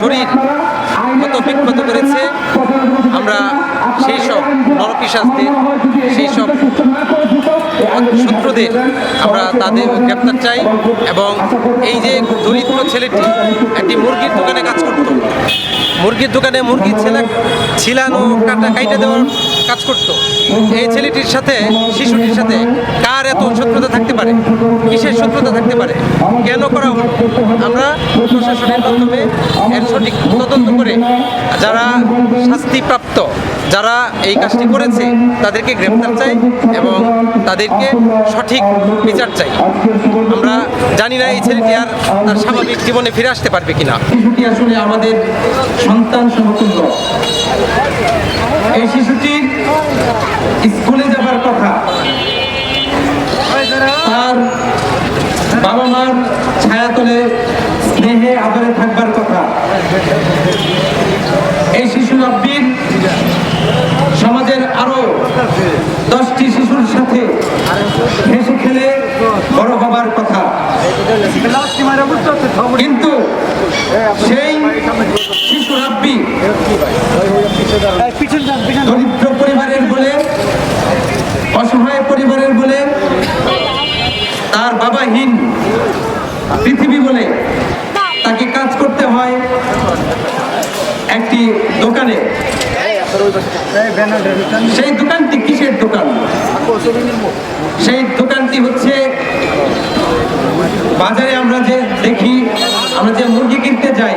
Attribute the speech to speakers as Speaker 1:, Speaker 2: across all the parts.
Speaker 1: শরীর কত বিক্ষত করেছে, আমরা সেই সব নরপিসাসদের সেই সব শত্রুদের আমরা তাদের গ্রেপ্তার চাই এবং এই যে দরিদ্র ছেলেটি একটি মুরগির দোকানে কাজ মুরগির দোকানে মুরগির ছেলে ছিলানো কাটা কাইটে দেওয়ার কাজ করত। এই ছেলেটির সাথে, শিশুটির সাথে কার এত শত্রুতা থাকতে পারে? কিসের শত্রুতা থাকতে পারে? কেন করা হলো? আমরা প্রশাসনের মাধ্যমে এর সঠিক তদন্ত করে যারা শাস্তিপ্রাপ্ত, যারা এই কাজটি করেছে, তাদেরকে গ্রেপ্তার চাই এবং তাদেরকে সঠিক বিচার চাই। জানি না এই ছেলেটি আর স্বাভাবিক জীবনে ফিরে আসতে পারবে কিনা।
Speaker 2: শিশুটি আসলে আমাদের সন্তান সমতুল্য। এই শিশুটির স্কুলে যাবার কথা। তার বাবা মার ছায়া ছায়াতলে স্নেহে আদরে থাকবার কথা। এই শিশু আব্বির সমাজের আরও দশটি শিশুর সাথে হেসে খেলে বড় হবার কথা। কিন্তু সেই শিশু রাব্বি দরিদ্র পরিবারের বলে, অসহায় পরিবারের বলে, তার বাবাহীন পৃথিবী বলে তাকে কাজ করতে হয় একটি দোকানে। সেই দোকানটি কিসের দোকান? সেই দোকানটি হচ্ছে বাজারে আমরা যে দেখি, আমরা যে মুরগি কিনতে যাই,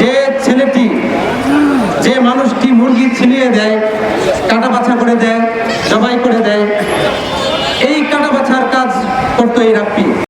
Speaker 2: যে ছেলেটি, যে মানুষটি মুরগি ছিনিয়ে দেয়, কাটা বাছা করে দেয়, জবাই করে দেয়, এই কাটা বাছার কাজ করতো এই রাপ্পি।